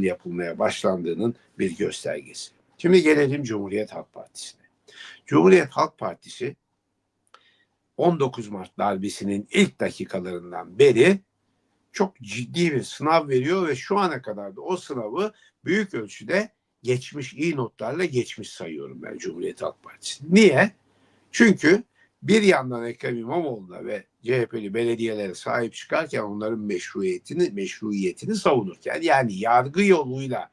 nasıl yapılmaya başlandığının bir göstergesi. Şimdi gelelim Cumhuriyet Halk Partisi'ne. Cumhuriyet Halk Partisi 19 Mart darbesinin ilk dakikalarından beri çok ciddi bir sınav veriyor ve şu ana kadar da o sınavı büyük ölçüde geçmiş, iyi notlarla geçmiş sayıyorum ben Cumhuriyet Halk Partisi. Niye? Çünkü bir yandan Ekrem İmamoğlu'na ve CHP'li belediyelere sahip çıkarken onların meşruiyetini meşruiyetini savunurken yani yargı yoluyla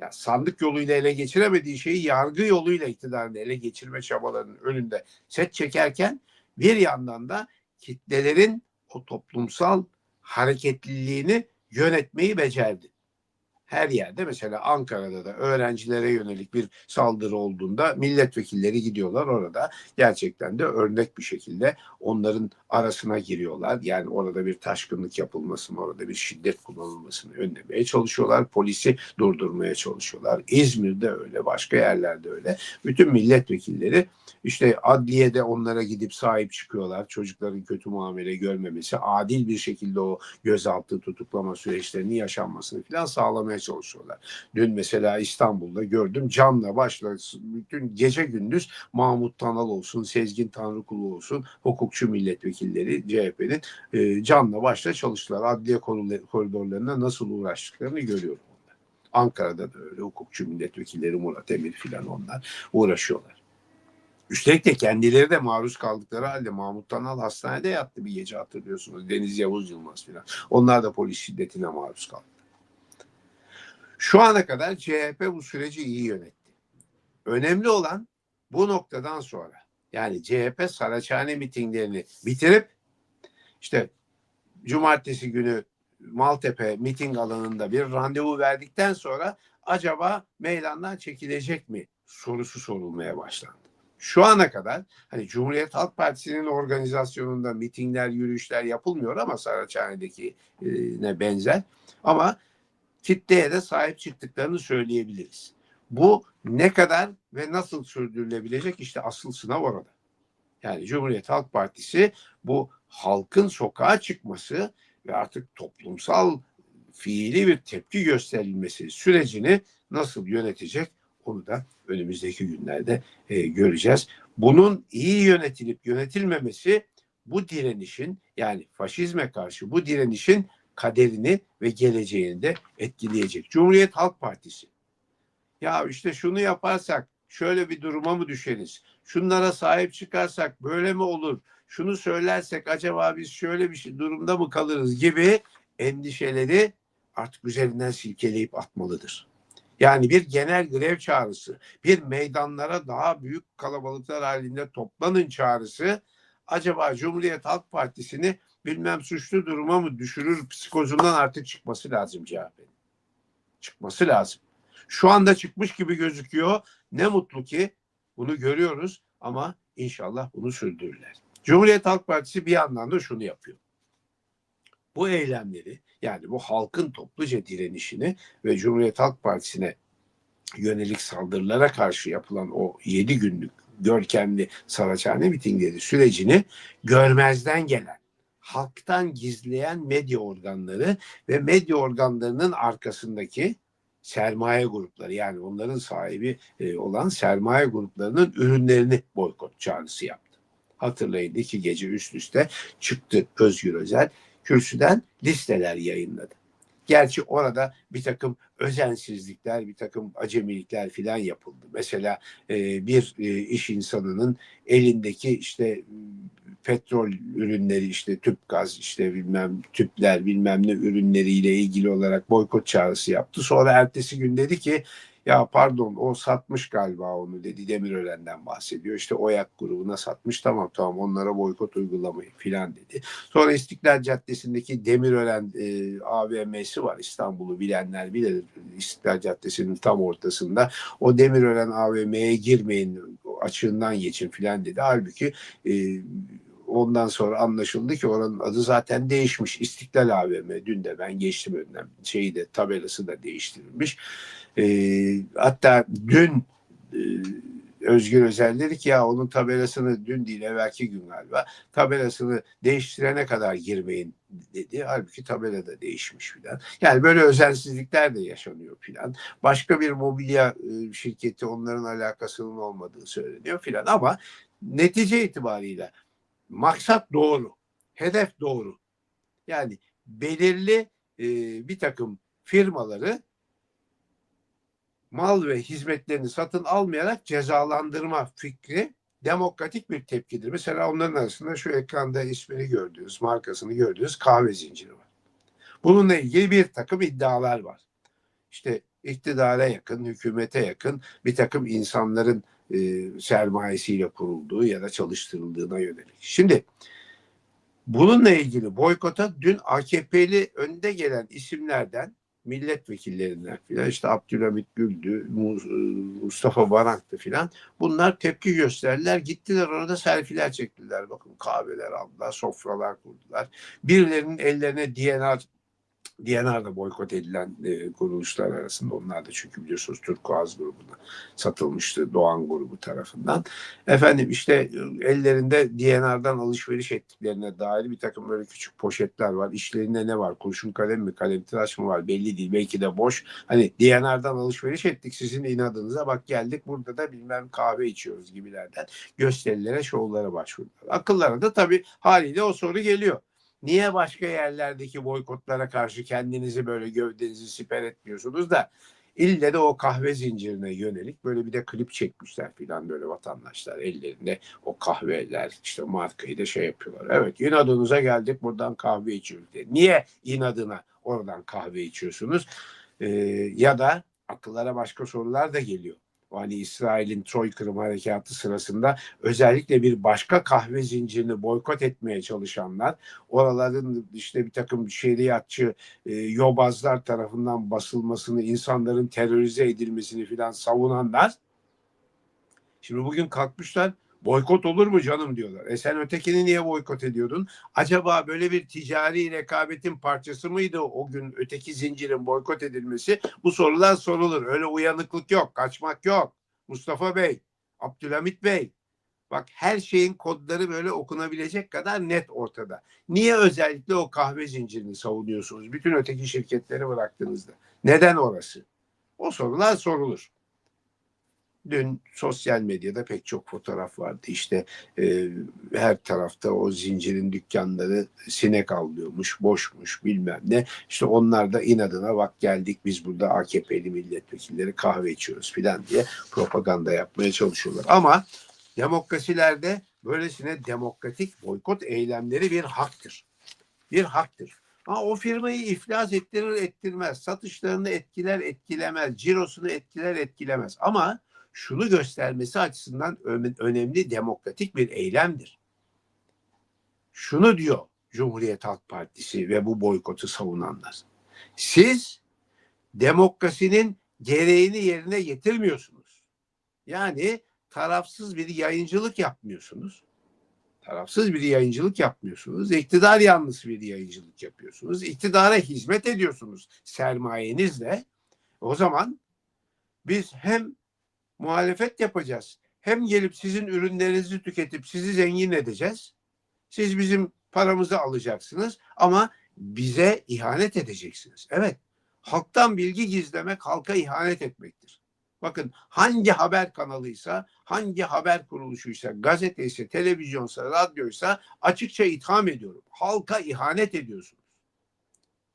ya sandık yoluyla ele geçiremediği şeyi yargı yoluyla iktidarını ele geçirme çabalarının önünde set çekerken bir yandan da kitlelerin o toplumsal hareketliliğini yönetmeyi becerdi. Her yerde mesela Ankara'da da öğrencilere yönelik bir saldırı olduğunda milletvekilleri gidiyorlar orada gerçekten de örnek bir şekilde onların arasına giriyorlar. Yani orada bir taşkınlık yapılmasını, orada bir şiddet kullanılmasını önlemeye çalışıyorlar. Polisi durdurmaya çalışıyorlar. İzmir'de öyle, başka yerlerde öyle. Bütün milletvekilleri işte adliyede onlara gidip sahip çıkıyorlar. Çocukların kötü muamele görmemesi, adil bir şekilde o gözaltı tutuklama süreçlerinin yaşanmasını falan sağlamaya çalışıyorlar. Dün mesela İstanbul'da gördüm canla başla bütün gece gündüz Mahmut Tanal olsun, Sezgin Tanrıkulu olsun, hukukçu milletvekilleri CHP'nin e, canla başla çalıştılar. Adliye koridorlarında nasıl uğraştıklarını görüyorum. Onlar. Ankara'da da öyle hukukçu milletvekilleri Murat Emir filan onlar uğraşıyorlar. Üstelik de kendileri de maruz kaldıkları halde Mahmut Tanal hastanede yattı bir gece hatırlıyorsunuz. Deniz Yavuz Yılmaz filan. Onlar da polis şiddetine maruz kaldı. Şu ana kadar CHP bu süreci iyi yönetti. Önemli olan bu noktadan sonra yani CHP Saraçhane mitinglerini bitirip işte cumartesi günü Maltepe miting alanında bir randevu verdikten sonra acaba meydandan çekilecek mi sorusu sorulmaya başlandı. Şu ana kadar hani Cumhuriyet Halk Partisi'nin organizasyonunda mitingler, yürüyüşler yapılmıyor ama Saraçhane'deki ne benzer. Ama kitleye de sahip çıktıklarını söyleyebiliriz. Bu ne kadar ve nasıl sürdürülebilecek işte asıl sınav orada. Yani Cumhuriyet Halk Partisi bu halkın sokağa çıkması ve artık toplumsal fiili bir tepki gösterilmesi sürecini nasıl yönetecek onu da önümüzdeki günlerde e, göreceğiz. Bunun iyi yönetilip yönetilmemesi bu direnişin yani faşizme karşı bu direnişin kaderini ve geleceğini de etkileyecek. Cumhuriyet Halk Partisi. Ya işte şunu yaparsak şöyle bir duruma mı düşeriz? Şunlara sahip çıkarsak böyle mi olur? Şunu söylersek acaba biz şöyle bir şey, durumda mı kalırız gibi endişeleri artık üzerinden silkeleyip atmalıdır. Yani bir genel grev çağrısı, bir meydanlara daha büyük kalabalıklar halinde toplanın çağrısı acaba Cumhuriyet Halk Partisi'ni bilmem suçlu duruma mı düşürür psikozundan artık çıkması lazım CHP'nin. Çıkması lazım. Şu anda çıkmış gibi gözüküyor. Ne mutlu ki bunu görüyoruz ama inşallah bunu sürdürürler. Cumhuriyet Halk Partisi bir yandan da şunu yapıyor. Bu eylemleri yani bu halkın topluca direnişini ve Cumhuriyet Halk Partisi'ne yönelik saldırılara karşı yapılan o 7 günlük görkemli Saraçhane mitingleri sürecini görmezden gelen, halktan gizleyen medya organları ve medya organlarının arkasındaki sermaye grupları yani onların sahibi e, olan sermaye gruplarının ürünlerini boykot çağrısı yaptı. Hatırlayın iki gece üst üste çıktı Özgür Özel kürsüden listeler yayınladı. Gerçi orada bir takım özensizlikler, bir takım acemilikler filan yapıldı. Mesela e, bir e, iş insanının elindeki işte petrol ürünleri işte tüp gaz işte bilmem tüpler bilmem ne ürünleriyle ilgili olarak boykot çağrısı yaptı. Sonra ertesi gün dedi ki ya pardon o satmış galiba onu dedi Demirören'den bahsediyor. İşte Oyak grubuna satmış tamam tamam onlara boykot uygulamayın filan dedi. Sonra İstiklal Caddesi'ndeki Demirören e, AVM'si var İstanbul'u bilenler bilir. İstiklal Caddesi'nin tam ortasında. O Demirören AVM'ye girmeyin açığından geçin filan dedi. Halbuki e, ondan sonra anlaşıldı ki oranın adı zaten değişmiş. İstiklal AVM. Dün de ben geçtim önünden. Şeyi de tabelası da değiştirilmiş. E, hatta dün e, Özgür Özel dedi ki ya onun tabelasını dün değil evvelki gün galiba tabelasını değiştirene kadar girmeyin dedi. Halbuki tabela da değişmiş filan. Yani böyle özensizlikler de yaşanıyor filan. Başka bir mobilya e, şirketi onların alakasının olmadığı söyleniyor filan ama netice itibariyle maksat doğru. Hedef doğru. Yani belirli e, bir takım firmaları mal ve hizmetlerini satın almayarak cezalandırma fikri demokratik bir tepkidir. Mesela onların arasında şu ekranda ismini gördüğünüz, markasını gördüğünüz kahve zinciri var. Bununla ilgili bir takım iddialar var. İşte iktidara yakın, hükümete yakın bir takım insanların e, sermayesiyle kurulduğu ya da çalıştırıldığına yönelik. Şimdi bununla ilgili boykota dün AKP'li önde gelen isimlerden milletvekillerinden filan işte Abdülhamit Gül'dü, Mustafa Barak'tı filan bunlar tepki gösterdiler. Gittiler orada selfiler çektiler. Bakın kahveler aldılar, sofralar kurdular. Birilerinin ellerine DNR DNR boykot edilen e, kuruluşlar arasında onlar da çünkü biliyorsunuz Turkuaz grubuna satılmıştı Doğan grubu tarafından. Efendim işte e, ellerinde DNR'dan alışveriş ettiklerine dair bir takım böyle küçük poşetler var. İşlerinde ne var? Kurşun kalem mi? Kalem tıraş mı var? Belli değil. Belki de boş. Hani DNR'dan alışveriş ettik sizin inadınıza. Bak geldik burada da bilmem kahve içiyoruz gibilerden gösterilere, şovlara başvurdular. Akıllara da tabii haliyle o soru geliyor. Niye başka yerlerdeki boykotlara karşı kendinizi böyle gövdenizi siper etmiyorsunuz da ille de o kahve zincirine yönelik böyle bir de klip çekmişler filan böyle vatandaşlar ellerinde o kahveler işte markayı da şey yapıyorlar. Evet inadınıza geldik buradan kahve içiyoruz diye. Niye inadına oradan kahve içiyorsunuz? Ee, ya da akıllara başka sorular da geliyor hani İsrail'in Troy Kırım Harekatı sırasında özellikle bir başka kahve zincirini boykot etmeye çalışanlar, oraların işte bir takım şeriatçı e, yobazlar tarafından basılmasını, insanların terörize edilmesini filan savunanlar, şimdi bugün kalkmışlar Boykot olur mu canım diyorlar. E sen ötekini niye boykot ediyordun? Acaba böyle bir ticari rekabetin parçası mıydı o gün öteki zincirin boykot edilmesi? Bu sorular sorulur. Öyle uyanıklık yok, kaçmak yok. Mustafa Bey, Abdülhamit Bey. Bak her şeyin kodları böyle okunabilecek kadar net ortada. Niye özellikle o kahve zincirini savunuyorsunuz? Bütün öteki şirketleri bıraktığınızda. Neden orası? O sorular sorulur. Dün sosyal medyada pek çok fotoğraf vardı. İşte e, her tarafta o zincirin dükkanları sinek avlıyormuş, boşmuş bilmem ne. İşte onlar da inadına bak geldik biz burada AKP'li milletvekilleri kahve içiyoruz filan diye propaganda yapmaya çalışıyorlar. Ama demokrasilerde böylesine demokratik boykot eylemleri bir haktır. Bir haktır. Ama o firmayı iflas ettirir ettirmez, satışlarını etkiler etkilemez, cirosunu etkiler etkilemez. Ama şunu göstermesi açısından önemli demokratik bir eylemdir. Şunu diyor Cumhuriyet Halk Partisi ve bu boykotu savunanlar. Siz demokrasinin gereğini yerine getirmiyorsunuz. Yani tarafsız bir yayıncılık yapmıyorsunuz. Tarafsız bir yayıncılık yapmıyorsunuz. İktidar yanlısı bir yayıncılık yapıyorsunuz. İktidara hizmet ediyorsunuz sermayenizle. O zaman biz hem muhalefet yapacağız. Hem gelip sizin ürünlerinizi tüketip sizi zengin edeceğiz. Siz bizim paramızı alacaksınız ama bize ihanet edeceksiniz. Evet. Halktan bilgi gizlemek halka ihanet etmektir. Bakın hangi haber kanalıysa, hangi haber kuruluşuysa, gazeteyse, televizyonsa, radyoysa açıkça itham ediyorum. Halka ihanet ediyorsunuz.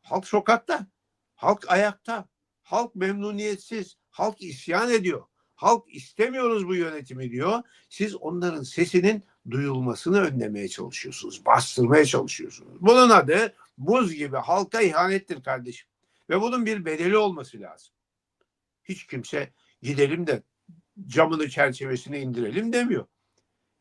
Halk sokakta, halk ayakta, halk memnuniyetsiz, halk isyan ediyor. Halk istemiyoruz bu yönetimi diyor. Siz onların sesinin duyulmasını önlemeye çalışıyorsunuz. Bastırmaya çalışıyorsunuz. Bunun adı buz gibi halka ihanettir kardeşim. Ve bunun bir bedeli olması lazım. Hiç kimse gidelim de camını çerçevesini indirelim demiyor.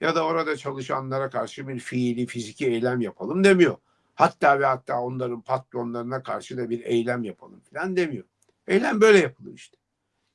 Ya da orada çalışanlara karşı bir fiili fiziki eylem yapalım demiyor. Hatta ve hatta onların patronlarına karşı da bir eylem yapalım falan demiyor. Eylem böyle yapılır işte.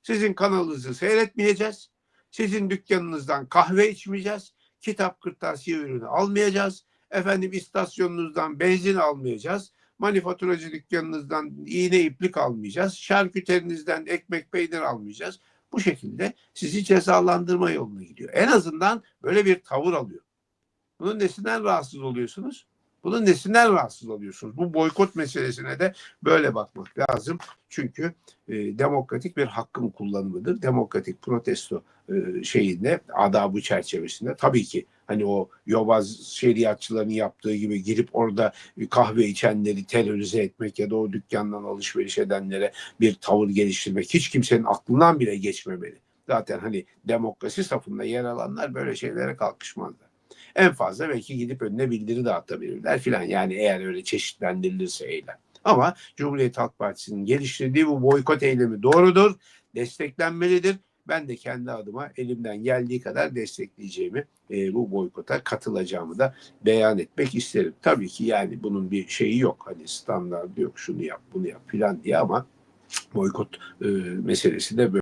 Sizin kanalınızı seyretmeyeceğiz. Sizin dükkanınızdan kahve içmeyeceğiz. Kitap kırtasiye ürünü almayacağız. Efendim istasyonunuzdan benzin almayacağız. Manifaturacı dükkanınızdan iğne iplik almayacağız. Şarküterinizden ekmek peynir almayacağız. bu şekilde sizi cezalandırma yoluna gidiyor. En azından böyle bir tavır alıyor. Bunun nesinden rahatsız oluyorsunuz? Bunun nesinden rahatsız oluyorsunuz? Bu boykot meselesine de böyle bakmak lazım. Çünkü e, demokratik bir hakkın kullanımıdır. Demokratik protesto e, şeyinde, adabı çerçevesinde tabii ki hani o yobaz şeriatçıların yaptığı gibi girip orada kahve içenleri terörize etmek ya da o dükkandan alışveriş edenlere bir tavır geliştirmek hiç kimsenin aklından bile geçmemeli. Zaten hani demokrasi safında yer alanlar böyle şeylere kalkışmazlar. En fazla belki gidip önüne bildiri dağıtabilirler filan. Yani eğer öyle çeşitlendirilirse eylem. Ama Cumhuriyet Halk Partisi'nin geliştirdiği bu boykot eylemi doğrudur, desteklenmelidir. Ben de kendi adıma elimden geldiği kadar destekleyeceğimi, e, bu boykota katılacağımı da beyan etmek isterim. Tabii ki yani bunun bir şeyi yok. Hani standart yok, şunu yap, bunu yap filan diye ama boykot e, meselesi de böyle.